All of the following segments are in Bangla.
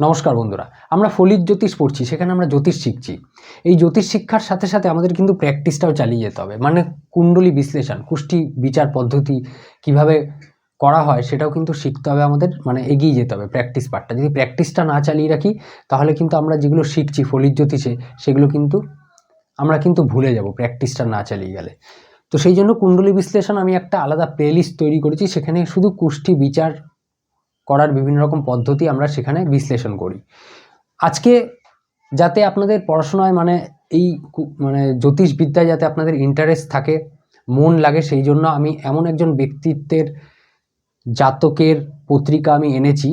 নমস্কার বন্ধুরা, আমরা ফলিত জ্যোতিষ পড়ছি, সেখানে আমরা জ্যোতিষ শিখছি। এই জ্যোতিষ শিক্ষার সাথে সাথে আমাদের কিন্তু প্র্যাকটিসটাও চালিয়ে যেতে হবে। মানে কুণ্ডলী বিশ্লেষণ, কুষ্টি বিচার পদ্ধতি কীভাবে করা হয় সেটাও কিন্তু শিখতে হবে আমাদের মানে এগিয়ে যেতে হবে প্র্যাকটিস পার্টটা যদি প্র্যাকটিসটা না চালিয়ে রাখি, তাহলে কিন্তু আমরা যেগুলো শিখছি ফলিত জ্যোতিষে, সেগুলো কিন্তু আমরা কিন্তু ভুলে যাব প্র্যাকটিসটা না চালিয়ে গেলে। তো সেই জন্য কুণ্ডলী বিশ্লেষণ আমি একটা আলাদা প্লেলিস্ট তৈরি করেছি, সেখানে শুধু কুষ্টি বিচার করার বিভিন্ন রকম পদ্ধতি আমরা সেখানে বিশ্লেষণ করি। আজকে যাতে আপনাদের পড়াশোনায় মানে এই মানে জ্যোতিষবিদ্যায় যাতে আপনাদের ইন্টারেস্ট থাকে, মন লাগে সেই জন্য আমি এমন একজন ব্যক্তিত্বের জাতকের পত্রিকা আমি এনেছি,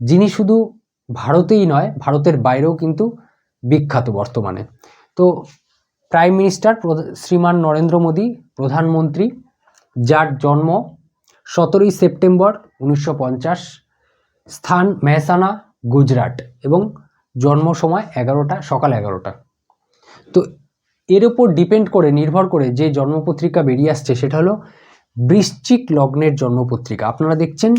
যিনি শুধু ভারতেই নয়, ভারতের বাইরেও কিন্তু বিখ্যাত বর্তমানে। তো প্রাইম মিনিস্টার শ্রীমান নরেন্দ্র মোদী, প্রধানমন্ত্রী, যার জন্ম সতেরোই সেপ্টেম্বর উনিশশো পঞ্চাশ, স্থান মেহসানা, গুজরাট এবং জন্ম সময় এগারোটা, সকাল এগারোটা। তো এর ওপর ডিপেন্ড করে, নির্ভর করে যে জন্মপত্রিকা বেরিয়ে আসছে, সেটা হলো বৃশ্চিক লগ্নের জন্মপত্রিকা। আপনারা দেখছেন,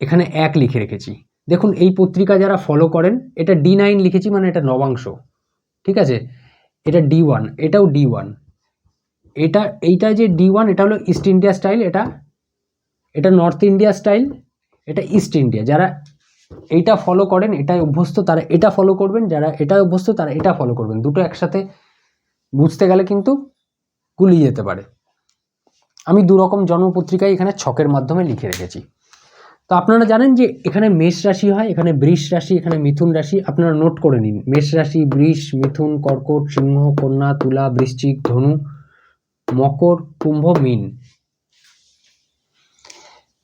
এখানে এক লিখে রেখেছি। দেখুন, এই পত্রিকা যারা ফলো করেন, এটা ডি নাইন লিখেছি মানে এটা নবাংশ। ঠিক আছে? এটা ডি ওয়ান এটাও ডি ওয়ান এটা, এইটা যে ডি ওয়ান এটা হলো ইস্ট ইন্ডিয়া স্টাইল এটা এটা নর্থ ইন্ডিয়া স্টাইল এটা ইস্ট ইন্ডিয়া যারা এইটা ফলো করেন, এটাই অভ্যস্ত, তারা এটা ফলো করবেন। যারা এটা অভ্যস্ত, তারা এটা ফলো করবেন। দুটো একসাথে বুঝতে গেলে কিন্তু গুলিয়ে যেতে পারে। আমি দু রকম জন্মপত্রিকায় এখানে ছকের মাধ্যমে লিখে রেখেছি। তো আপনারা জানেন যে এখানে মেষ রাশি হয়, এখানে বৃষ রাশি, এখানে মিথুন রাশি। আপনারা নোট করে নিন। মেষ রাশি, বৃষ, মিথুন, কর্কট, সিংহ, কন্যা, তুলা, বৃশ্চিক, ধনু, মকর, কুম্ভ, মীন।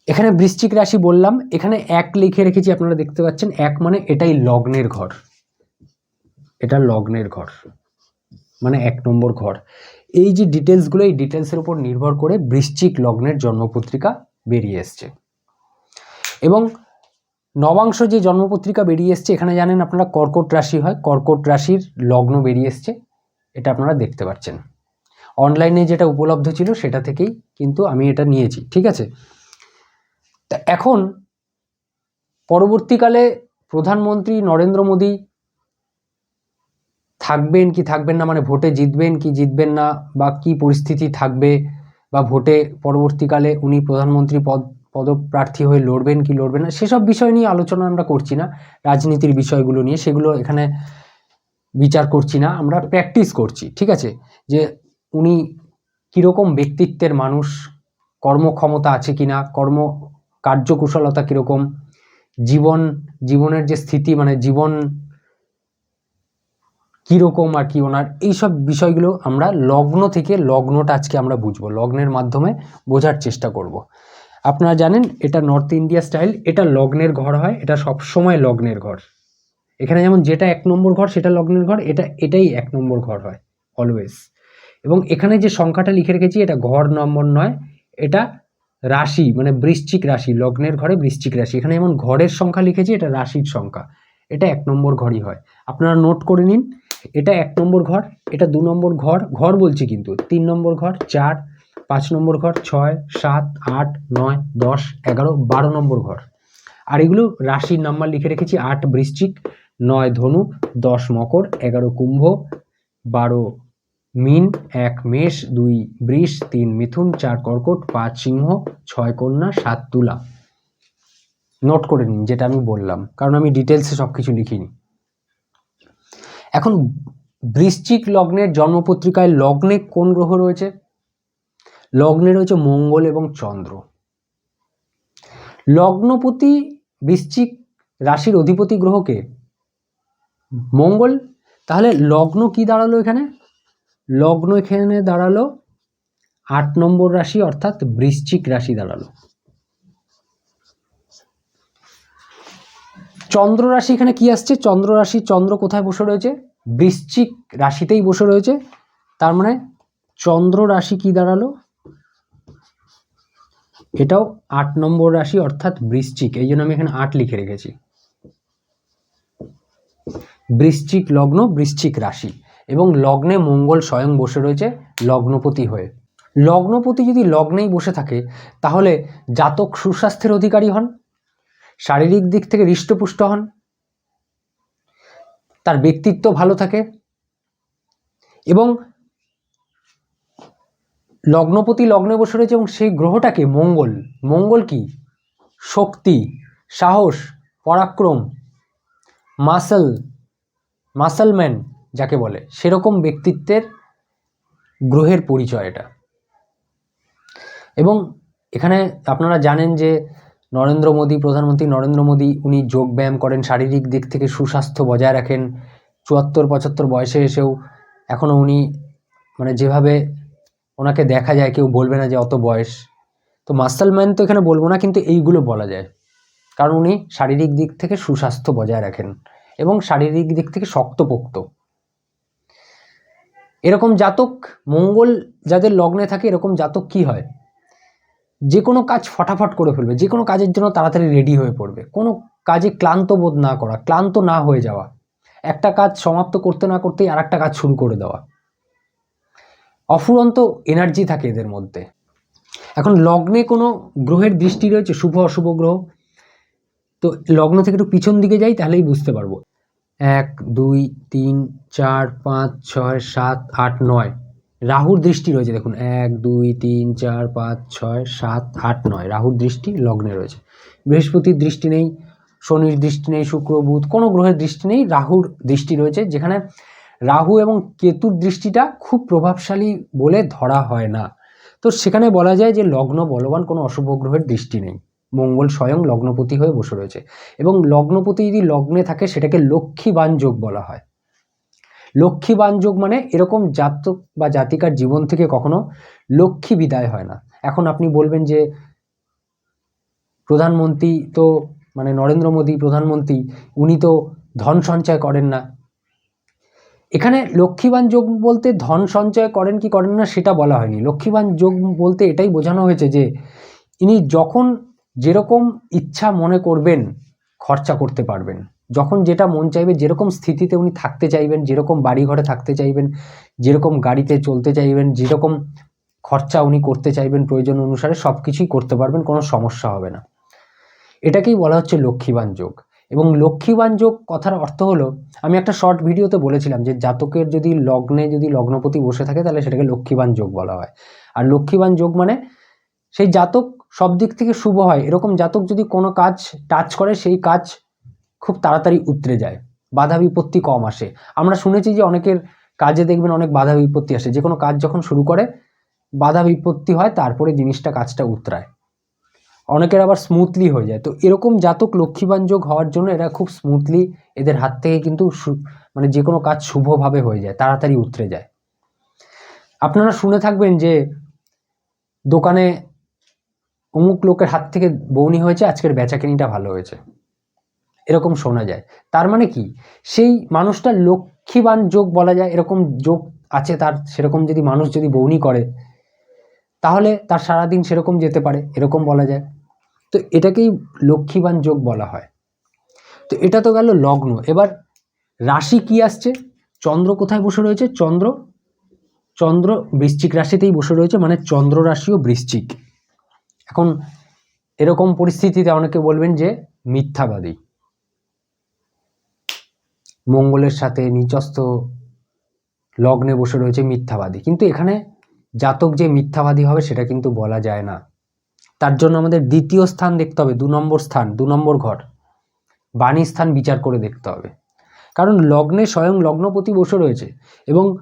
এখানে বৃশ্চিক রাশি বললাম, এখানে এক লিখে রেখেছি, আপনারা দেখতে পাচ্ছেন, এক মানে এটাই লগ্নের ঘর। এটা লগ্নের ঘর মানে এক নম্বর ঘর। এই যে ডিটেলসগুলো এই ডিটেলসের উপর নির্ভর করে বৃশ্চিক লগ্নের জন্মপত্রিকা বেরিয়ে এসছে। এবং নবাংশ যে জন্মপত্রিকা বেরিয়ে এসছে, এখানে জানেন আপনারা কর্কট রাশি হয়, কর্কট রাশির লগ্ন বেরিয়ে এসছে, এটা আপনারা দেখতে পাচ্ছেন। অনলাইনে যেটা উপলব্ধ ছিল, সেটা থেকেই কিন্তু আমি এটা নিয়েছি, ঠিক আছে? তা এখন পরবর্তীকালে প্রধানমন্ত্রী নরেন্দ্র মোদী থাকবেন কি থাকবেন না? মানে ভোটে জিতবেন কি জিতবেন না? বা কি পরিস্থিতি থাকবে? বা ভোটে পরবর্তীকালে উনি প্রধানমন্ত্রী পদ, পদপ্রার্থী হয়ে লড়বেন কি লড়বেন না? সেসব বিষয় নিয়ে আলোচনা আমরা করছি না। রাজনীতির বিষয়গুলো নিয়ে সেগুলো এখানে বিচার করছি না। আমরা প্র্যাকটিস করছি, ঠিক আছে? যে উনি কীরকম ব্যক্তিত্বের মানুষ, কর্মক্ষমতা আছে কিনা, কর্ম কার্যকুশলতা কীরকম? জীবন, জীবনের যে স্থিতি মানে জীবন কীরকম আর কি ওনার, এইসব বিষয়গুলো আমরা লগ্ন থেকে লগ্নটা আজকে আমরা বুঝব। লগ্নের মাধ্যমে বোঝার চেষ্টা করব। আপনারা জানেন, এটা নর্থ ইন্ডিয়া স্টাইল এটা লগ্নের ঘর হয়, এটা সবসময় লগ্নের ঘর। এখানে যেমন যেটা এক নম্বর ঘর, সেটা লগ্নের ঘর, এটা, এটাই এক নম্বর ঘর হয় অলওয়েজ এবং এখানে যে সংখ্যাটা লিখে রেখেছি, এটা ঘর নম্বর নয়, এটা রাশি মানে বৃশ্চিক রাশি, লগ্নের ঘরে বৃশ্চিক রাশি। এখানে যেমন ঘরের সংখ্যা লিখেছি, এটা রাশির সংখ্যা। এটা এক নম্বর ঘরই হয়। আপনারা নোট করে নিন, এটা এক নম্বর ঘর, এটা দু নম্বর ঘর ঘর বলছি কিন্তু, তিন নম্বর ঘর, চার, পাঁচ নম্বর ঘর, ছয়, সাত, আট, নয়, দশ, এগারো, বারো নম্বর ঘর। আর এগুলো রাশির নাম্বার লিখে রেখেছি, আট বৃশ্চিক, নয় ধনু, দশ মকর, এগারো কুম্ভ, বারো মিন, এক মেষ, দুই বৃষ, তিন মিথুন, চার কর্কট, পাঁচ সিংহ, ছয় কন্যা, সাত তুলা। নোট করে নিন যেটা আমি বললাম, কারণ আমি ডিটেলসে সব কিছু লিখিনি। এখন বৃশ্চিক লগ্নের জন্মপত্রিকায় লগ্নে কোন গ্রহ রয়েছে? লগ্নে রয়েছে মঙ্গল এবং চন্দ্র। লগ্নপতি বৃশ্চিক রাশির অধিপতি গ্রহকে মঙ্গল। তাহলে লগ্ন কি দাঁড়াল এখানে? লগ্ন এখানে দাঁড়াল। আট নম্বর রাশি অর্থাৎ বৃশ্চিক রাশি দাঁড়াল। চন্দ্র রাশি এখানে কি আসছে? চন্দ্র রাশি চন্দ্র কোথায় বসে রয়েছে? বৃশ্চিক রাশিতেই বসে রয়েছে। তার মানে চন্দ্র রাশি কি দাঁড়াল? এটাও আট নম্বর রাশি অর্থাৎ বৃশ্চিক। এই জন্য আমি এখানে আট লিখে রেখেছি। বৃশ্চিক লগ্ন, বৃশ্চিক রাশি। এবং লগ্নে মঙ্গল স্বয়ং বসে রয়েছে লগ্নপতি হয়ে। লগ্নপতি যদি লগ্নেই বসে থাকে, তাহলে জাতক সুস্বাস্থ্যের অধিকারী হন, শারীরিক দিক থেকে হৃষ্টপুষ্ট হন, তার ব্যক্তিত্ব ভালো থাকে এবং লগ্নপতি লগ্নে বসে রয়েছে এবং সেই গ্রহটাকে মঙ্গল। মঙ্গল কি? শক্তি, সাহস, পরাক্রম, মাসল, মাসলম্যান যাকে বলে, সেরকম ব্যক্তিত্বের গ্রহের পরিচয় এটা। এবং এখানে আপনারা জানেন যে নরেন্দ্র মোদী, প্রধানমন্ত্রী নরেন্দ্র মোদী, উনি যোগ ব্যায়াম করেন, শারীরিক দিক থেকে সুস্বাস্থ্য বজায় রাখেন। চুয়াত্তর, পঁচাত্তর বয়সে এসেও এখনও উনি মানে যেভাবে ওনাকে দেখা যায়, কেউ বলবে না যে অত বয়স। তো মাসলম্যান তো এখানে বলব না, কিন্তু এইগুলো বলা যায়। কারণ উনি শারীরিক দিক থেকে সুস্বাস্থ্য বজায় রাখেন এবং শারীরিক দিক থেকে শক্তপোক্ত। এরকম জাতক মঙ্গল যাদের লগ্নে থাকে, এরকম জাতক কি হয়? যে কোনো কাজ ফটাফট করে ফেলবে, যে কোনো কাজের জন্য তাড়াতাড়ি রেডি হয়ে পড়বে। কোনো কাজে ক্লান্ত বোধ না করা, ক্লান্ত না হয়ে যাওয়া। একটা কাজ সমাপ্ত করতে না করতেই আর একটা কাজ শুরু করে দেওয়া। অফুরন্ত এনার্জি থাকে এদের মধ্যে। এখন লগ্নে কোনো গ্রহের দৃষ্টি রয়েছে, শুভ অশুভ গ্রহ, তো লগ্ন থেকে একটু পিছন দিকে যাই, তাহলেই বুঝতে পারব। এক, দুই, তিন, চার, পাঁচ, ছয়, সাত, আট, নয়। রাহুর দৃষ্টি রয়েছে, দেখুন। এক, দুই, তিন, চার, পাঁচ, ছয়, সাত, আট, নয়। রাহুর দৃষ্টি লগ্নে রয়েছে। বৃহস্পতির দৃষ্টি নেই, শনির দৃষ্টি নেই, শুক্র, বুধ, কোনো গ্রহের দৃষ্টি নেই, রাহুর দৃষ্টি রয়েছে, যেখানে রাহু এবং কেতুর দৃষ্টিটা খুব প্রভাবশালী বলে ধরা হয় না। তো সেখানে বলা যায় যে লগ্ন বলবান কোনো অশুভ গ্রহের দৃষ্টি নেই। মঙ্গল স্বয়ং লগ্নপতি হয়ে বসে রয়েছে। এবং লগ্নপতি যদি লগ্নে থাকে, সেটাকে লক্ষ্মীবান যোগ বলা হয়। লক্ষ্মীবান যোগ মানে এরকম জাতক বা জাতিকার জীবন থেকে কখনো লক্ষ্মী বিদায় হয় না। এখন আপনি বলবেন যে, প্রধানমন্ত্রী তো মানে নরেন্দ্র মোদী প্রধানমন্ত্রী, উনি তো ধন সঞ্চয় করেন না। এখানে লক্ষ্মীবান যোগ বলতে ধন সঞ্চয় করেন কি করেন না, সেটা বলা হয়নি। লক্ষ্মীবান যোগ বলতে এটাই বোঝানো হয়েছে যে, ইনি যখন যেরকম ইচ্ছা মনে করবেন, খরচা করতে পারবেন। যখন যেটা মন চাইবে, যেরকম স্থিতিতে উনি থাকতে চাইবেন, যেরকম বাড়ি ঘরে থাকতে চাইবেন, যেরকম গাড়িতে চলতে চাইবেন, যেরকম খরচা উনি করতে চাইবেন প্রয়োজন অনুসারে সব কিছুই করতে পারবেন, কোনো সমস্যা হবে না। এটাকেই বলা হচ্ছে লক্ষ্মীবান যোগ। এবং লক্ষ্মীবান যোগ কথার অর্থ হলো, আমি একটা শর্ট ভিডিওতে বলেছিলাম যে জাতকের যদি লগ্নে যদি লগ্নপতি বসে থাকে, তাহলে সেটাকে লক্ষ্মীবান যোগ বলা হয়। আর লক্ষ্মীবান যোগ মানে সেই জাতক সব দিক থেকে শুভ হয়। এরকম জাতক যদি কোনো কাজ টাচ করে, সেই কাজ খুব তাড়াতাড়ি উতরে যায়। বাধা বিপত্তি কম আসে। আমরা শুনেছি যে অনেকের কাজে দেখবেন অনেক বাধা বিপত্তি আসে। যে কোনো কাজ যখন শুরু করে, বাধা বিপত্তি হয়, তারপরে জিনিসটা কাজটা উতরায়। অনেকের আবার স্মুথলি হয়ে যায়। তো এরকম জাতক লক্ষ্মীবান যোগ হওয়ার জন্য এরা খুব স্মুথলি এদের হাত থেকে কিন্তু মানে যে কোনো কাজ শুভভাবে হয়ে যায়, তাড়াতাড়ি উতরে যায়। আপনারা শুনে থাকবেন যে দোকানে অমুক লোকের হাত থেকে বৌনি হয়েছে, আজকের বেচাকেনিটা ভালো হয়েছে। এরকম শোনা যায়। তার মানে কি? সেই মানুষটা লক্ষ্মীবান যোগ বলা যায়, এরকম যোগ আছে তার, সেরকম যদি মানুষ যদি বৌনি করে, তাহলে তার সারাদিন সেরকম যেতে পারে, এরকম বলা যায়। তো এটাকেই লক্ষ্মীবান যোগ বলা হয়। তো এটা তো গেল লগ্ন। এবার রাশি কি আসছে? চন্দ্র কোথায় বসে রয়েছে? চন্দ্র চন্দ্র বৃশ্চিক রাশিতেই বসে রয়েছে মানে চন্দ্র রাশিও বৃশ্চিক। এখন এরকম পরিস্থিতিতে অনেকে বলবেন যে মিথ্যাবাদী। মঙ্গলের সাথে নিচস্থ লগ্নে বসে রয়েছে মিথ্যাবাদী। কিন্তু এখানে জাতক যে মিথ্যাবাদী হবে সেটা কিন্তু বলা যায় না। তার জন্য আমাদের দ্বিতীয় স্থান দেখতে হবে, দু নম্বর স্থান, দু নম্বর ঘর। বাণী স্থান বিচার করে দেখতে হবে। কারণ লগ্নে স্বয়ং লগ্নপতি বসে রয়েছে এবং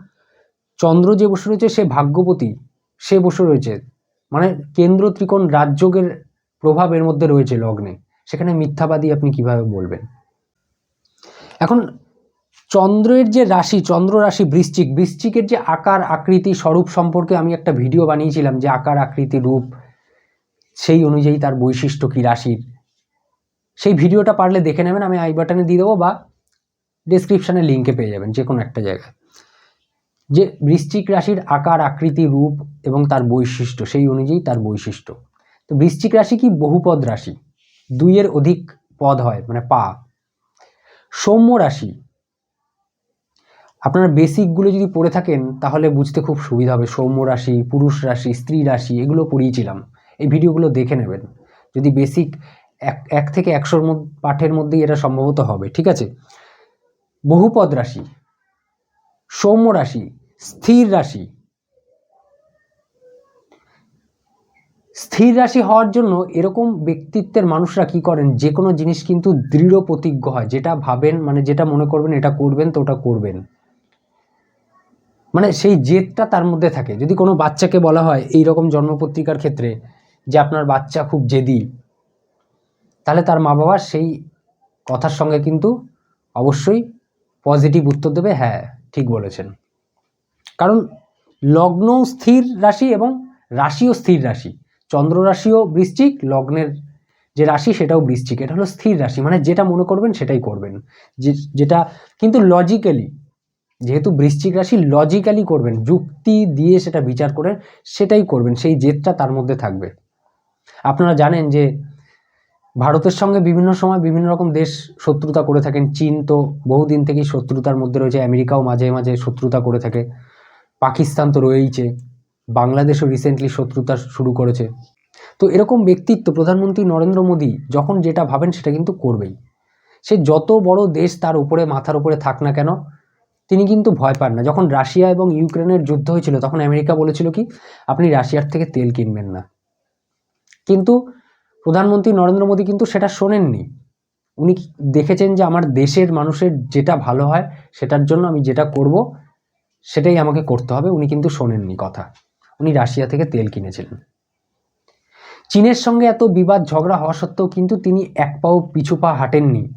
চন্দ্র যে বসে রয়েছে সে ভাগ্যপতি, সে বসে রয়েছে। মানে কেন্দ্র ত্রিকোণ রাজযোগের প্রভাব এর মধ্যে রয়েছে লগ্নে। সেখানে মিথ্যাবাদী আপনি কীভাবে বলবেন? এখন চন্দ্রের যে রাশি, চন্দ্র রাশি বৃশ্চিক, বৃশ্চিকের যে আকার, আকৃতি, স্বরূপ সম্পর্কে আমি একটা ভিডিও বানিয়েছিলাম যে আকার, আকৃতি, রূপ সেই অনুযায়ী তার বৈশিষ্ট্য কি রাশির। সেই ভিডিওটা পারলে দেখে নেবেন, আমি আই বাটনে দিয়ে দেবো বা ডেসক্রিপশানে লিঙ্কে পেয়ে যাবেন যে কোনো একটা জায়গায়। যে বৃশ্চিক রাশির আকার, আকৃতি, রূপ এবং তার বৈশিষ্ট্য, সেই অনুযায়ী তার বৈশিষ্ট্য। তো বৃশ্চিক রাশি কি বহুপদ রাশি? দুইয়ের অধিক পদ হয় মানে পা। সৌম্য রাশি, আপনার বেসিকগুলো যদি পড়ে থাকেন, তাহলে বুঝতে খুব সুবিধা হবে। সৌম্য রাশি, পুরুষ রাশি, স্ত্রী রাশি, এগুলো পড়িয়েছিলাম। এই ভিডিওগুলো দেখে নেবেন। যদি বেসিক এক এক থেকে একশোর পাঠের মধ্যেই এটা সম্ভবত হবে, ঠিক আছে? বহুপদ রাশি সৌম্য রাশি, স্থির রাশি। স্থির রাশি হওয়ার জন্য এরকম ব্যক্তিত্বের মানুষরা কি করেন? যে কোনো জিনিস কিন্তু দৃঢ় প্রতিজ্ঞ হয়। যেটা ভাবেন মানে যেটা মনে করবেন, এটা করবেন, তো ওটা করবেন। মানে সেই জেদটা তার মধ্যে থাকে। যদি কোনো বাচ্চাকে বলা হয় এই রকম জন্মপত্রিকার ক্ষেত্রে যে আপনার বাচ্চা খুব জেদি, তাহলে তার মা বাবা সেই কথার সঙ্গে কিন্তু অবশ্যই পজিটিভ উত্তর দেবে হ্যাঁ ঠিক বলেছেন। কারণ লগ্ন স্থির রাশি এবং রাশিও স্থির রাশি। চন্দ্র রাশিও বৃশ্চিক, লগ্নের যে রাশি সেটাও বৃশ্চিক। এটা হলো স্থির রাশি মানে যেটা মনে করবেন সেটাই করবেন। যেটা কিন্তু লজিক্যালি যেহেতু বৃশ্চিক রাশি লজিক্যালি করবেন, যুক্তি দিয়ে সেটা বিচার করে সেটাই করবেন, সেই জেদটা তার মধ্যে থাকবে। আপনারা জানেন যে ভারতের সঙ্গে বিভিন্ন সময় বিভিন্ন রকম দেশ শত্রুতা করে থাকেন। চীন তো বহুদিন থেকেই শত্রুতার মধ্যে রয়েছে, আমেরিকাও মাঝে মাঝে শত্রুতা করে থাকে। পাকিস্তান তো রয়েইছে, বাংলাদেশও রিসেন্টলি শত্রুতা শুরু করেছে। তো এরকম ব্যক্তিত্ব প্রধানমন্ত্রী নরেন্দ্র মোদী যখন যেটা ভাবেন সেটা কিন্তু করবেই। সে যত বড় দেশ তার উপরে, মাথার উপরে থাক না কেন, তিনি কিন্তু ভয় পান না। যখন রাশিয়া এবং ইউক্রেনের যুদ্ধ হয়েছিল, তখন আমেরিকা বলেছিল কি, আপনি রাশিয়ার থেকে তেল কিনবেন না। কিন্তু প্রধানমন্ত্রী নরেন্দ্র মোদী কিন্তু সেটা শোনেননি। উনি দেখেছেন যে আমার দেশের মানুষের যেটা ভালো হয়, সেটার জন্য আমি যেটা করব, সেটাই আমাকে করতে হবে। উনি কিন্তু শোনেননি কথা। উনি রাশিয়া থেকে তেল কিনেছিলেন। চীনের সঙ্গে এত বিবাদ ঝগড়া হওয়া সত্ত্বেও কিন্তু তিনি এক পাও পিছু পা হাঁটেননি।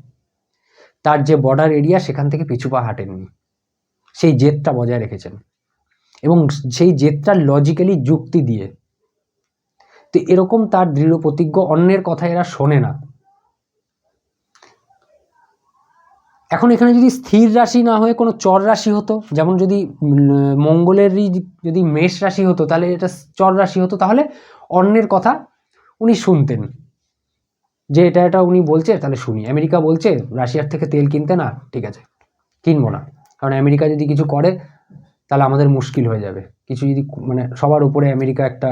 তার যে বর্ডার এরিয়া সেখান থেকে পিছু পা হাঁটেননি। সেই জেদটা বজায় রেখেছেন। এবং সেই জেদটা লজিক্যালি যুক্তি দিয়ে তো এরকম তার দৃঢ় প্রতিজ্ঞ, অন্যের কথা এরা শোনে না। এখন এখানে যদি স্থির রাশি না হয়ে কোনো চর রাশি হতো, যেমন যদি মঙ্গলেরই যদি মেষ রাশি হতো, তাহলে এটা চর রাশি হতো, তাহলে অন্যের কথা উনি শুনতেন। যে এটা এটা উনি বলছে, তাহলে শুনি। আমেরিকা বলছে, রাশিয়ার থেকে তেল কিনতে না, ঠিক আছে, কিনবো না। কারণ আমেরিকা যদি কিছু করে, তাহলে আমাদের মুশকিল হয়ে যাবে। কিছু যদি মানে সবার উপরে আমেরিকা একটা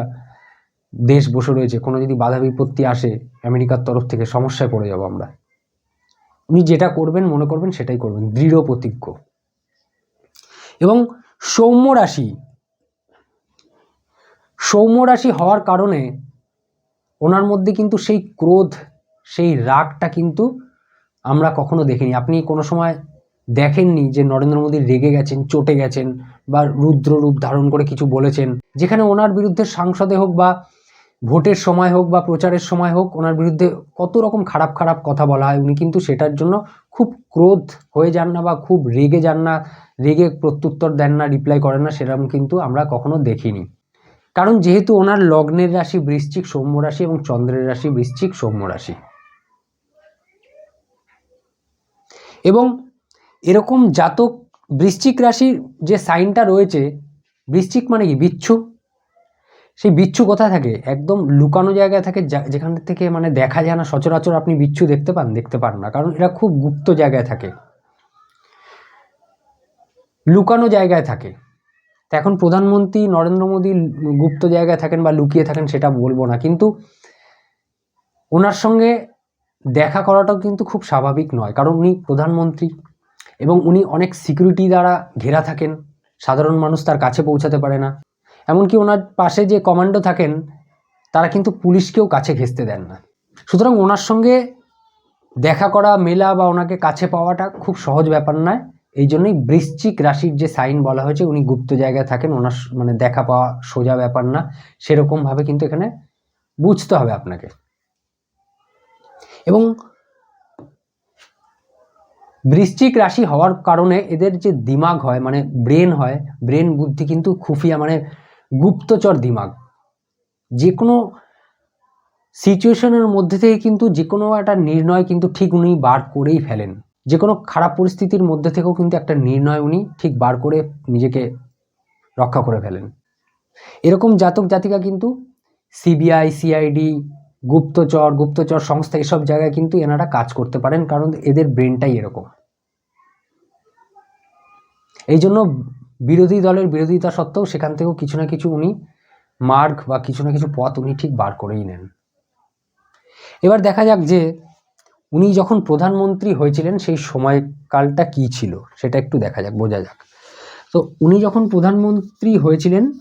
দেশ বসে রয়েছে, কোনো যদি বাধা বিপত্তি আসে আমেরিকার তরফ থেকে, সমস্যায় পড়ে যাব আমরা। উনি যেটা করবেন, মনে করবেন, সেটাই করবেন। দৃঢ় প্রতিজ্ঞ। এবং সৌম্য রাশি সৌম্য রাশি হওয়ার কারণে ওনার মধ্যে কিন্তু সেই ক্রোধ, সেই রাগটা কিন্তু আমরা কখনো দেখিনি। আপনি কোনো সময় দেখেননি যে নরেন্দ্র মোদী রেগে গেছেন, চটে গেছেন বা রুদ্র রূপ ধারণ করে কিছু বলেছেন, যেখানে ওনার বিরুদ্ধে সাংসদে হোক বা ভোটের সময় হোক বা প্রচারের সময় হোক, ওনার বিরুদ্ধে কত রকম খারাপ খারাপ কথা বলা হয়, উনি কিন্তু সেটার জন্য খুব ক্রোধ হয়ে যান না বা খুব রেগে যান না, রেগে প্রত্যুত্তর দেন না রিপ্লাই করেন না, সেরকম কিন্তু আমরা কখনো দেখিনি। কারণ যেহেতু ওনার লগ্নের রাশি বৃশ্চিক সৌম্য রাশি এবং চন্দ্রের রাশি বৃশ্চিক সৌম্য রাশি। এবং এরকম জাতক বৃশ্চিক রাশির যে সাইনটা রয়েছে, বৃশ্চিক মানে কি? বিচ্ছু। সেই বিচ্ছু কোথায় থাকে? একদম লুকানো জায়গায় থাকে যেখান থেকে মানে দেখা যায় না, সচরাচর আপনি বিচ্ছু দেখতে পান দেখতে পান না। কারণ এরা খুব গুপ্ত জায়গায় থাকে। লুকানো জায়গায় থাকে। এখন প্রধানমন্ত্রী নরেন্দ্র মোদী গুপ্ত জায়গায় থাকেন বা লুকিয়ে থাকেন সেটা বলব না। কিন্তু ওনার সঙ্গে দেখা করাটাও কিন্তু খুব স্বাভাবিক নয়। কারণ উনি প্রধানমন্ত্রী এবং উনি অনেক সিকিউরিটি দ্বারা ঘেরা থাকেন। সাধারণ মানুষ তার কাছে পৌঁছাতে পারে না। এমনকি ওনার পাশে যে কমান্ডো থাকেন, তারা কিন্তু পুলিশকেও কাছে ঘেঁচতে দেন না। সুতরাং ওনার সঙ্গে দেখা করা, মেলা বা ওনাকে কাছে পাওয়াটা খুব সহজ ব্যাপার নয়। এই জন্যই বৃশ্চিক রাশির যে সাইন বলা হয়েছে, উনি গুপ্ত জায়গায় থাকেন, ওনার মানে দেখা পাওয়া সোজা ব্যাপার না। সেরকমভাবে কিন্তু এখানে বুঝতে হবে আপনাকে। এবং বৃশ্চিক রাশি হওয়ার কারণে এদের যে দিমাগ হয় মানে ব্রেন হয়, ব্রেন বুদ্ধি কিন্তু খুফিয়া মানে গুপ্তচর দিমাগ। যে কোনো সিচুয়েশনের মধ্যে থেকে কিন্তু যে কোনো একটা নির্ণয় কিন্তু ঠিক উনি বার করেই ফেলেন। যে কোনো খারাপ পরিস্থিতির মধ্যে থেকেও কিন্তু একটা নির্ণয় উনি ঠিক বার করে নিজেকে রক্ষা করে ফেলেন। এরকম জাতক জাতিকা কিন্তু সিবিআই, সিআইডি, গুপ্তচর গুপ্তচর সংস্থা এসব জায়গায় কিন্তু এনারা কাজ করতে পারেন, কারণ এদের ব্রেনটাই এরকম। এই জন্য বিরোধী দলের বিরোধিতা সত্ত্বেও সেখান থেকেও কিছু না কিছু উনি মার্গ বা কিছু না কিছু পথ উনি ঠিক বার করেই নেন। এবার দেখা যাক যে উনি যখন প্রধানমন্ত্রী হয়েছিলেন সেই সময়কালটা কি ছিল, সেটা একটু দেখা যাক, বোঝা যাক। তো উনি যখন প্রধানমন্ত্রী হয়েছিলেন,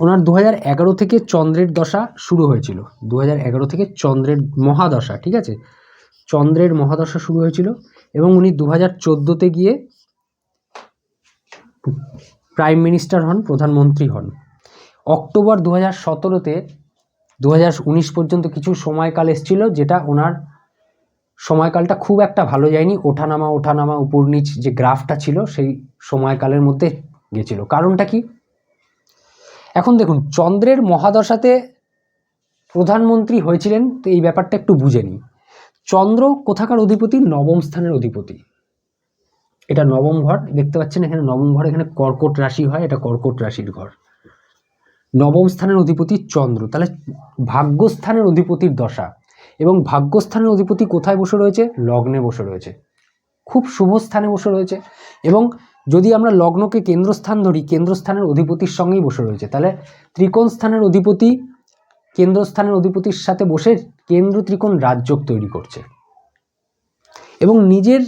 ওনার দু এগারো থেকে চন্দ্রের দশা শুরু হয়েছিল। দু এগারো থেকে চন্দ্রের মহাদশা, ঠিক আছে? চন্দ্রের মহাদশা শুরু হয়েছিল এবং উনি দু হাজার গিয়ে প্রাইম মিনিস্টার হন, প্রধানমন্ত্রী হন। অক্টোবর দু হাজার সতেরোতে দু হাজার উনিশ পর্যন্ত কিছু সময়কাল এসেছিল যেটা ওনার সময়কালটা খুব একটা ভালো যায়নি। ওঠানামা ওঠানামা উপর নিচ যে গ্রাফটা ছিল সেই সময়কালের মধ্যে গেছিল। কারণটা কি? এখন দেখুন, চন্দ্রের মহাদশাতে প্রধানমন্ত্রী হয়েছিলেন, তো এই ব্যাপারটা একটু বুঝে নিই। চন্দ্র কোথাকার অধিপতি? নবম স্থানের অধিপতি। এটা নবম ঘর। দেখতে পাচ্ছেন এখানে নবম ঘর, এখানে কর্কট রাশি হয়, এটা কর্কট রাশির ঘর। নবম স্থানের অধিপতি চন্দ্র। তাহলে ভাগ্যস্থানের অধিপতির দশা। এবং ভাগ্যস্থানের অধিপতি কোথায় বসে রয়েছে? লগ্নে বসে রয়েছে। খুব শুভ স্থানে বসে রয়েছে। এবং যদি আমরা লগ্নকে কেন্দ্রস্থান ধরি, কেন্দ্রস্থানের অধিপতির সঙ্গেই বসে রয়েছে। তাহলে ত্রিকোণ স্থানের অধিপতি, কেন্দ্রস্থানের অধিপতির সাথে বসে কেন্দ্র ত্রিকোণ রাজযোগ তৈরি করছে। এবং নিজের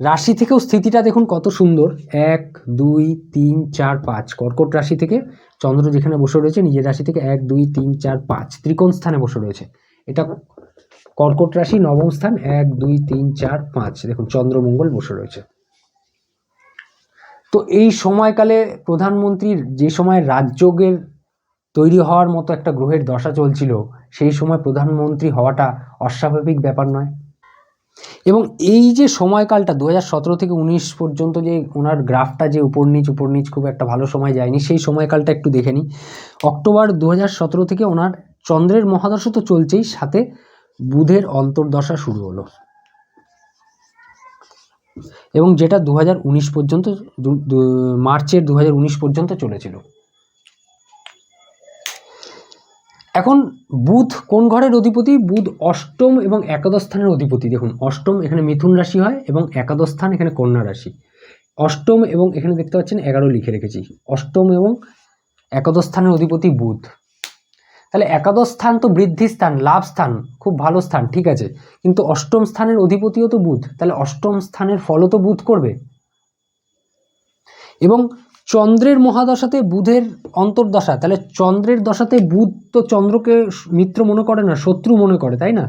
রাশি থেকেও স্থিতিটা দেখুন কত সুন্দর। এক, দুই, তিন, চার, পাঁচ। কর্কট রাশি থেকে চন্দ্র যেখানে বসে রয়েছে, নিজের রাশি থেকে এক, দুই, তিন, চার, পাঁচ। ত্রিকোণ স্থানে বসে রয়েছে। এটা কর্কট রাশি, নবম স্থান। এক, দুই, তিন, চার, পাঁচ। দেখুন চন্দ্রমঙ্গল বসে রয়েছে। তো এই সময়কালে প্রধানমন্ত্রীর যে সময় রাজযোগের তৈরি হওয়ার মতো একটা গ্রহের দশা চলছিল, সেই সময় প্রধানমন্ত্রী হওয়াটা অস্বাভাবিক ব্যাপার নয়। এবং এই যে সময়কালটা দু হাজার সতেরো থেকে উনিশ পর্যন্ত যে ওনার গ্রাফটা যে উপর নিচ উপর নিচ খুব একটা ভালো সময় যায়নি, সেই সময়কালটা একটু দেখে নিই। অক্টোবর দু হাজার সতেরো থেকে ওনার চন্দ্রের মহাদশা তো চলছেই, সাথে বুধের অন্তর্দশা শুরু হলো। এবং যেটা দু হাজার উনিশ পর্যন্ত মার্চের দু হাজার উনিশ পর্যন্ত চলেছিল। এখন বুধ কোন ঘরের অধিপতি? বুধ অষ্টম এবং একাদশ স্থানের অধিপতি। দেখুন, অষ্টম এখানে মিথুন রাশি হয় এবং একাদশ স্থান এখানে কন্যা রাশি। অষ্টম এবং এখানে দেখতে পাচ্ছেন এগারো লিখে রেখেছি। অষ্টম এবং একাদশ স্থানের অধিপতি বুধ। তাহলে একাদশ স্থান তো বৃদ্ধি স্থান, লাভ স্থান, খুব ভালো স্থান, ঠিক আছে। কিন্তু অষ্টম স্থানের অধিপতিও তো বুধ। তাহলে অষ্টম স্থানের ফলও তো বুধ করবে। এবং চন্দ্রের মহাদশাতে বুধের অন্তর্দশা, তাহলে চন্দ্রের দশাতে বুধ তো চন্দ্রকে মিত্র মনে করে না, শত্রু মনে করে, তাই না?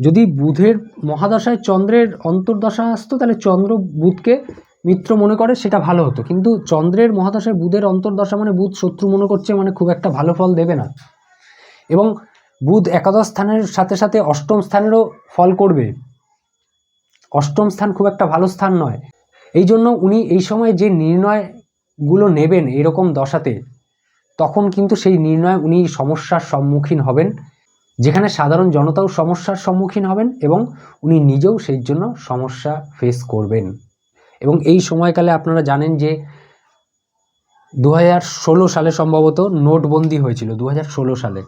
যদি বুধের মহাদশায় চন্দ্রের অন্তর্দশা আসতো, তাহলে চন্দ্র বুধকে মিত্র মনে করে, সেটা ভালো হতো। কিন্তু চন্দ্রের মহাদশায় বুধের অন্তর্দশা মানে বুধ শত্রু মনে করছে মানে খুব একটা ভালো ফল দেবে না। এবং বুধ একাদশ স্থানের সাথে সাথে অষ্টম স্থানেরও ফল করবে। অষ্টম স্থান খুব একটা ভালো স্থান নয়। এই জন্য উনি এই সময় যে নির্ণয়গুলো নেবেন এরকম দশাতে, তখন কিন্তু সেই নির্ণয় উনি সমস্যার সম্মুখীন হবেন, যেখানে সাধারণ জনতাও সমস্যার সম্মুখীন হবেন এবং উনি নিজেও সেই জন্য সমস্যা ফেস করবেন। এবং এই সময়কালে আপনারা জানেন যে দু সালে সম্ভবত নোটবন্দি হয়েছিল দু সালে।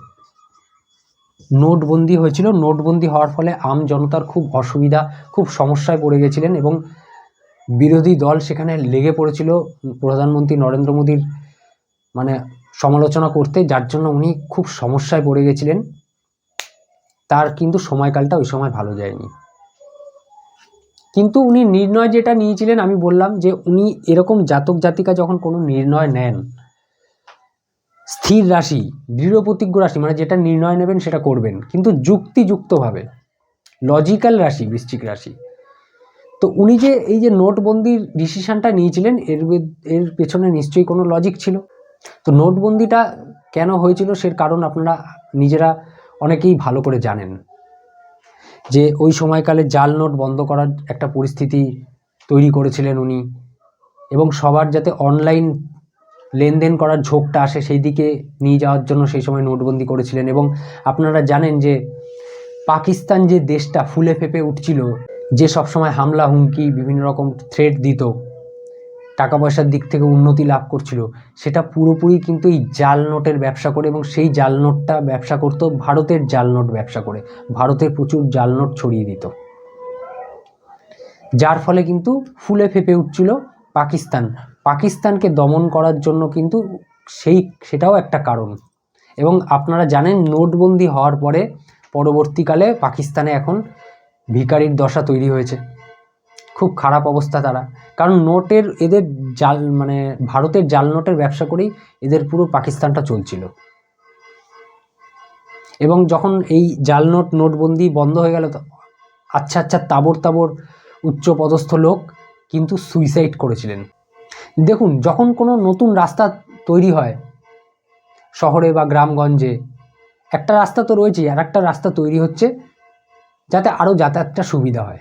নোটবন্দি হয়েছিল, নোটবন্দি হওয়ার ফলে আম জনতার খুব অসুবিধা, খুব সমস্যায় পড়ে গেছিলেন এবং বিরোধী দল সেখানে লেগে পড়েছিল। প্রধানমন্ত্রী নরেন্দ্র মোদীর মানে সমালোচনা করতে, যার জন্য উনি খুব সমস্যায় পড়ে গেছিলেন। তার কিন্তু সময়কালটা ওই সময় ভালো যায়নি। কিন্তু উনি নির্ণয় যেটা নিয়েছিলেন, আমি বললাম যে উনি এরকম জাতক জাতিকা যখন কোনো নির্ণয় নেন, স্থির রাশি, দৃঢ় প্রতিজ্ঞ রাশি মানে যেটা নির্ণয় নেবেন সেটা করবেন, কিন্তু যুক্তিযুক্তভাবে লজিক্যাল রাশি, বৃশ্চিক রাশি তো উনি যে এই যে নোটবন্দির ডিসিশনটা নিয়েছিলেন, এর এর পেছনে নিশ্চয়ই কোনো লজিক ছিল। তো নোটবন্দিটা কেন হয়েছিল সের কারণ আপনারা নিজেরা অনেকেই ভালো করে জানেন। যে ওই সময়কালে জাল নোট বন্ধ করার একটা পরিস্থিতি তৈরি করেছিলেন উনি এবং সবার যাতে অনলাইন লেনদেন করার ঝোঁকটা আসে সেই দিকে নিয়ে যাওয়ার জন্য সেই সময় নোটবন্দি করেছিলেন এবং আপনারা জানেন যে পাকিস্তান যে দেশটা ফুলে ফেপে উঠছিল যে সবসময় হামলা, হুমকি, বিভিন্ন রকম থ্রেট দিত টাকা পয়সার দিক থেকে উন্নতি লাভ করছিল, সেটা পুরোপুরি কিন্তু এই জাল নোটের ব্যবসা করে এবং সেই জাল নোটটা ব্যবসা করতো, ভারতের জাল নোট ব্যবসা করে। ভারতের প্রচুর জাল নোট ছড়িয়ে দিত। যার ফলে কিন্তু ফুলে ফেপে উঠছিল পাকিস্তান। পাকিস্তানকে দমন করার জন্য কিন্তু সেই, সেটাও একটা কারণ। এবং আপনারা জানেন নোটবন্দি হওয়ার পরে, পরবর্তীকালে পাকিস্তানে এখন ভিকারির দশা তৈরি হয়েছে। খুব খারাপ অবস্থা তারা। কারণ নোটের এদের জাল মানে ভারতের জাল নোটের ব্যবসা করেই এদের পুরো পাকিস্তানটা চলছিল। এবং যখন এই জাল নোট, নোটবন্দি বন্ধ হয়ে গেল আচ্ছা আচ্ছা তাবর তাবর উচ্চ পদস্থ লোক কিন্তু সুইসাইড করেছিলেন। দেখুন, যখন কোনো নতুন রাস্তা তৈরি হয় শহরে বা গ্রামগঞ্জে, একটা রাস্তা তো রয়েছেই আর একটা রাস্তা তৈরি হচ্ছে যাতে আরও যাতায়াতটা সুবিধা হয়।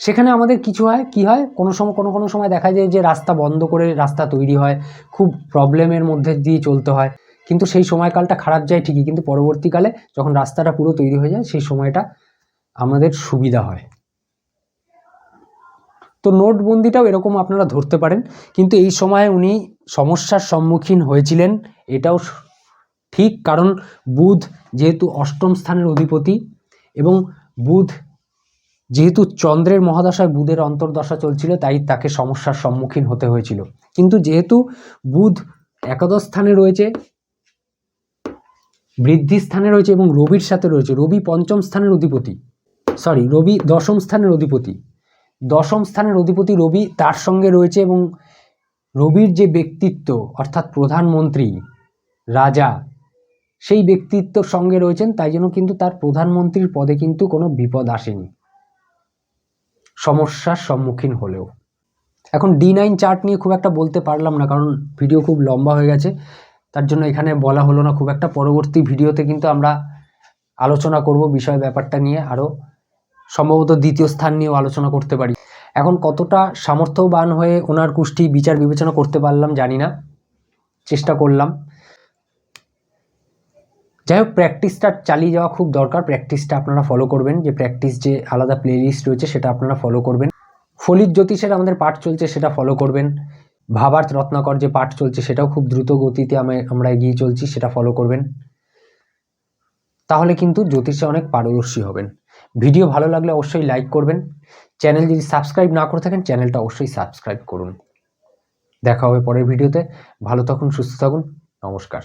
সেখানে আমাদের কিছু হয়, কি হয়? কোনো সময় কোনো কোনো সময় দেখা যায় যে রাস্তা বন্ধ করে রাস্তা তৈরি হয়, খুব প্রবলেমের মধ্যে দিয়ে চলতে হয়। কিন্তু সেই সময়কালটা খারাপ যায় ঠিকই, কিন্তু পরবর্তীকালে যখন রাস্তাটা পুরো তৈরি হয়ে যায়, সেই সময়টা আমাদের সুবিধা হয়। তো নোটবন্দিটাও এরকম আপনারা ধরতে পারেন, কিন্তু এই সময় উনি সমস্যার সম্মুখীন হয়েছিলেন, এটাও ঠিক। কারণ বুধ যেহেতু অষ্টম স্থানের অধিপতি এবং বুধ। যেহেতু চন্দ্রের মহাদশায় বুধের অন্তর্দশা চলছিল, তাই তাকে সমস্যার সম্মুখীন হতে হয়েছিল। কিন্তু যেহেতু বুধ একাদশ স্থানে রয়েছে, বৃদ্ধি স্থানে রয়েছে এবং রবির সাথে রয়েছে, রবি পঞ্চম স্থানের অধিপতি সরি রবি দশম স্থানের অধিপতি। দশম স্থানের অধিপতি রবি, তার সঙ্গে রয়েছে এবং রবির যে ব্যক্তিত্ব, অর্থাৎ প্রধানমন্ত্রী, রাজা সেই ব্যক্তিত্বর সঙ্গে রয়েছেন, তাই জন্য কিন্তু তার প্রধানমন্ত্রীর পদে কিন্তু কোনো বিপদ আসেনি। সমস্যার সম্মুখীন হলেও। এখন ডি নাইন চার্ট নিয়ে খুব একটা বলতে পারলাম না, কারণ ভিডিও খুব লম্বা হয়ে গেছে। তার জন্য এখানে বলা হলো না, খুব একটা পরবর্তী ভিডিওতে কিন্তু আমরা আলোচনা করব বিষয় ব্যাপারটা নিয়ে। আরও সম্ভবত দ্বিতীয় স্থান নিয়েও আলোচনা করতে পারি। এখন কতটা সামর্থ্যবান হয়ে ওনার কুষ্টি বিচার বিবেচনা করতে পারলাম জানি না। চেষ্টা করলাম। যাই হোক প্র্যাকটিসটা চালিয়ে যাওয়া খুব দরকার। প্র্যাকটিসটা আপনারা ফলো করবেন। যে প্র্যাকটিস যে আলাদা প্লেলিস্ট রয়েছে, সেটা আপনারা ফলো করবেন। ফলিত জ্যোতিষের আমাদের পাঠ চলছে, সেটা ফলো করবেন। ভাবার্থ রত্নাকর যে পাঠ চলছে, সেটাও খুব দ্রুত গতিতে আমি- আমরা এগিয়ে চলছি, সেটা ফলো করবেন। তাহলে কিন্তু জ্যোতিষে অনেক পারদর্শী হবেন। ভিডিও ভালো লাগলে অবশ্যই লাইক করবেন। চ্যানেল যদি সাবস্ক্রাইব না করে থাকেন, চ্যানেলটা অবশ্যই সাবস্ক্রাইব করুন। দেখা হবে পরের ভিডিওতে। ভালো থাকুন, সুস্থ থাকুন। নমস্কার।